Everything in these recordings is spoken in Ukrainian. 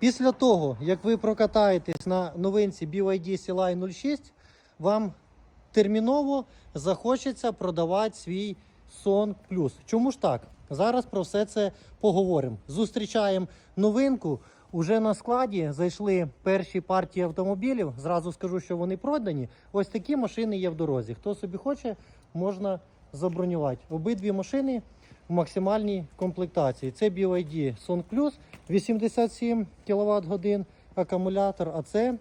Після того, як ви прокатаєтесь на новинці BYD CLI 06, вам терміново захочеться продавати свій Сон Плюс. Чому ж так? Зараз про все це поговоримо. Зустрічаємо новинку. Уже на складі зайшли перші партії автомобілів. Зразу скажу, що вони продані. Ось такі машини є в дорозі. Хто собі хоче, можна забронювати. Обидві машини в максимальній комплектації. Це BYD Son Plus 87 кВт годин акумулятор, а це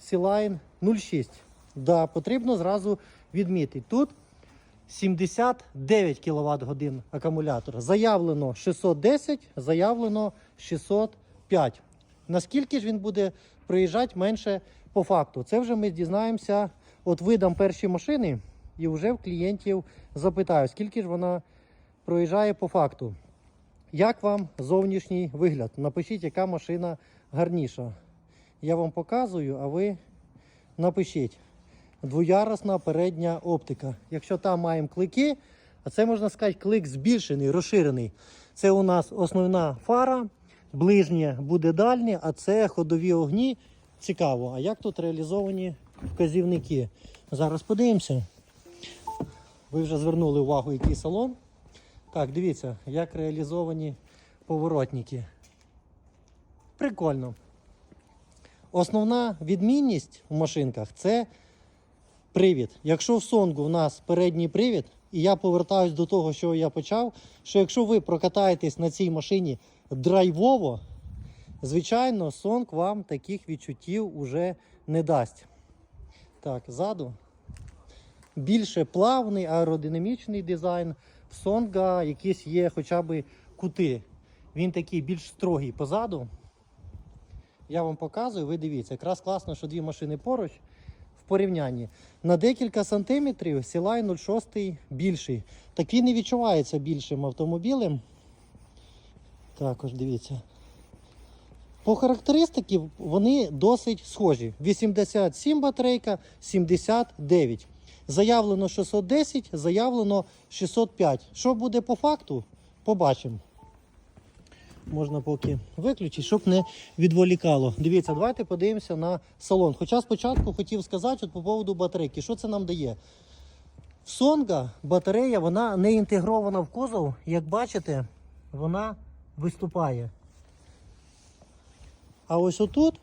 C-Line 06. Да, потрібно зразу відмітити. Тут 79 кВт годин акумулятор. Заявлено 610, заявлено 605. Наскільки ж він буде проїжджати менше по факту? Це вже ми дізнаємося. От видам перші машини і вже в клієнтів запитаю, скільки ж вона проїжджає по факту. Як вам зовнішній вигляд? Напишіть, яка машина гарніша. Я вам показую, а ви напишіть. Двоярусна передня оптика. Якщо там маємо клики, а це можна сказати клик збільшений, розширений. Це у нас основна фара, ближнє буде дальнє, а це ходові огні. Цікаво, а як тут реалізовані вказівники? Зараз подивимося. Ви вже звернули увагу, який салон. Так, дивіться, як реалізовані поворотники. Прикольно. Основна відмінність в машинках це привід. Якщо в Сонгу в нас передній привід, і я повертаюсь до того, що я почав, що якщо ви прокатаєтесь на цій машині драйвово, звичайно, Сонг вам таких відчуттів уже не дасть. Так, ззаду. Більше плавний аеродинамічний дизайн. В Сонга якісь є хоча б кути. Він такий більш строгий позаду. Я вам показую, ви дивіться, якраз класно, що дві машини поруч в порівнянні. На декілька сантиметрів Сілай 06 більший. Так він не відчувається більшим автомобілем. Також дивіться. По характеристики вони досить схожі. 87 батарейка, 79. Заявлено 610, заявлено 605. Що буде по факту? Побачимо. Можна поки виключити, щоб не відволікало. Дивіться, давайте подивимося на салон. Хоча спочатку хотів сказати от по поводу батарейки, що це нам дає. В Сонга батарея вона не інтегрована в кузов. Як бачите, вона виступає. А ось отут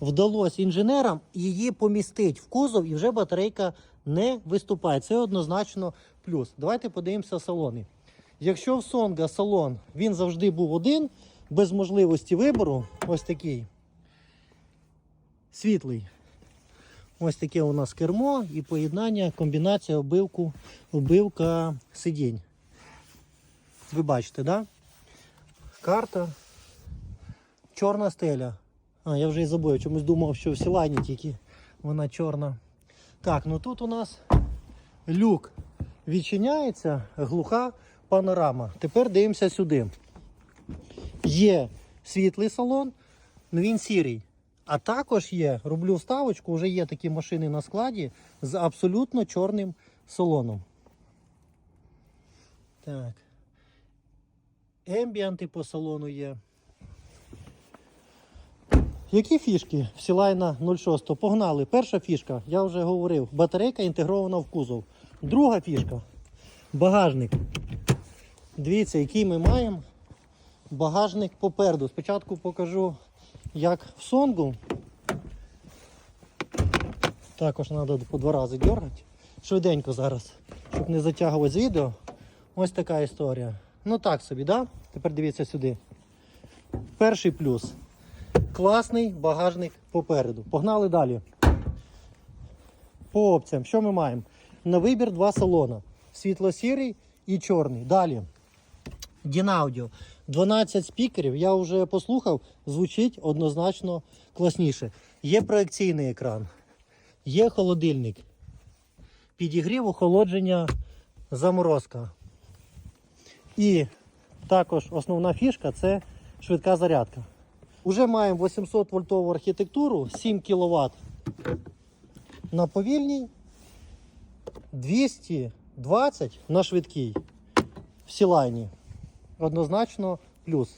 вдалося інженерам її помістити в кузов і вже батарейка не виступає. Це однозначно плюс. Давайте подивимося салони. Якщо в Сонга салон він завжди був один, без можливості вибору, ось такий світлий. Ось таке у нас кермо і поєднання, комбінація обивку, обивка сидінь. Ви бачите, да? Карта. Чорна стеля. А, я вже і забув, чомусь думав, що в Сілайні тільки вона чорна. Так, ну тут у нас люк відчиняється, глуха панорама. Тепер дивимося сюди. Є світлий салон, але він сірий. А також є, роблю вставочку, вже є такі машини на складі з абсолютно чорним салоном. Так. Ембіанти по салону є. Які фішки в Сілайна 06? Погнали. Перша фішка, я вже говорив, батарейка інтегрована в кузов. Друга фішка багажник. Дивіться, який ми маємо багажник попереду. Спочатку покажу, як в сонгу. Також треба по два рази дергати. Швиденько зараз, щоб не затягувати з відео. Ось така історія. Ну так собі, да? Тепер дивіться сюди. Перший плюс. Класний багажник попереду. Погнали далі. По опціям, що ми маємо? На вибір два салона. Світло-сірий і чорний. Далі. Дінаудіо. 12 спікерів. Я вже послухав, звучить однозначно класніше. Є проекційний екран, є холодильник. Підігрів, охолодження, заморозка. І також основна фішка це швидка зарядка. Уже маємо 800 вольтову архітектуру, 7 кВт на повільній, 220 на швидкій в сілайні. Однозначно плюс.